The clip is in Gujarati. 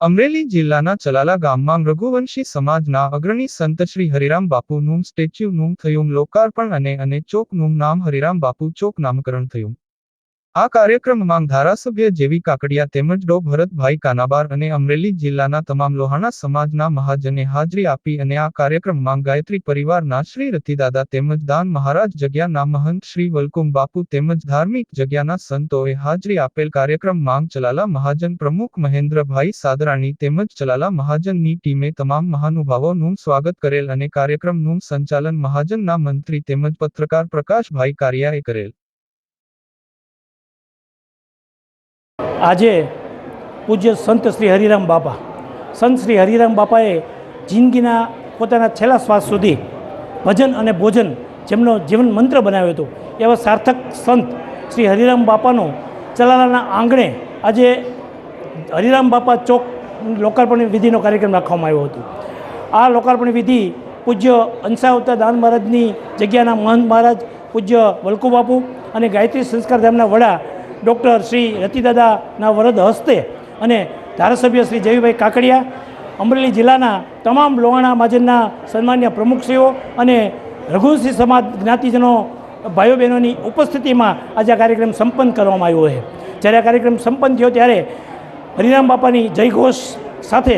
અમરેલી જિલ્લાના ચલાલા ગામમાં રઘુવંશી સમાજના અગ્રણી સંત શ્રી હરિરામ બાપુનું સ્ટેચ્યુનું થયું લોકાર્પણ અને અને ચોકનું નામ હરિરામ બાપુ ચોક નામકરણ થયું. આ કાર્યક્રમમાં ધારાસભ્ય જેવી કાકડિયા તેમજ ડો. ભરતભાઈ કાનાબાર અને અમરેલી જિલ્લાના તમામ લોહાણા સમાજના મહાજને હાજરી આપી અને આ કાર્યક્રમમાં ગાયત્રી પરિવારના શ્રી રતિદાદા તેમજ દાન મહારાજ જગ્યાના મહંત શ્રી વલકુમ બાપુ તેમજ ધાર્મિક જગ્યાના સંતોએ હાજરી આપેલ કાર્યક્રમ માંગ ચલાલા મહાજન પ્રમુખ મહેન્દ્રભાઈ સાદરાણી તેમજ ચલાલા મહાજનની ટીમે તમામ મહાનુભાવોનું સ્વાગત કરેલ અને કાર્યક્રમનું સંચાલન મહાજનના મંત્રી તેમજ પત્રકાર પ્રકાશભાઈ કારિયાએ કરેલ. આજે પૂજ્ય સંત શ્રી હરિરામ બાપા. સંત શ્રી હરિરામ બાપાએ જિંદગીના પોતાના છેલ્લા શ્વાસ સુધી ભજન અને ભોજન જેમનો જીવન મંત્ર બનાવ્યો હતો, એવા સાર્થક સંત શ્રી હરિરામ બાપાનો ચલાલાના આંગણે આજે હરિરામ બાપા ચોક લોકાર્પણ વિધિનો કાર્યક્રમ રાખવામાં આવ્યો હતો. આ લોકાર્પણ વિધિ પૂજ્ય અંશાવતા દાન મહારાજની જગ્યાના મહંત મહારાજ, પૂજ્ય વલ્કુ બાપુ અને ગાયત્રી સંસ્કાર ધામના વડા ડૉક્ટર શ્રી રતિદાદાના વરદ હસ્તે અને ધારાસભ્ય શ્રી જયભાઈ કાકડિયા, અમરેલી જિલ્લાના તમામ લોહાણા મહાજનના સન્માન્ય પ્રમુખશ્રીઓ અને રઘુવંશી સમાજ જ્ઞાતિજનો ભાઈઓ બહેનોની ઉપસ્થિતિમાં આજે આ કાર્યક્રમ સંપન્ન કરવામાં આવ્યો છે. જ્યારે આ કાર્યક્રમ સંપન્ન થયો ત્યારે હરિરામ બાપાની જયઘોષ સાથે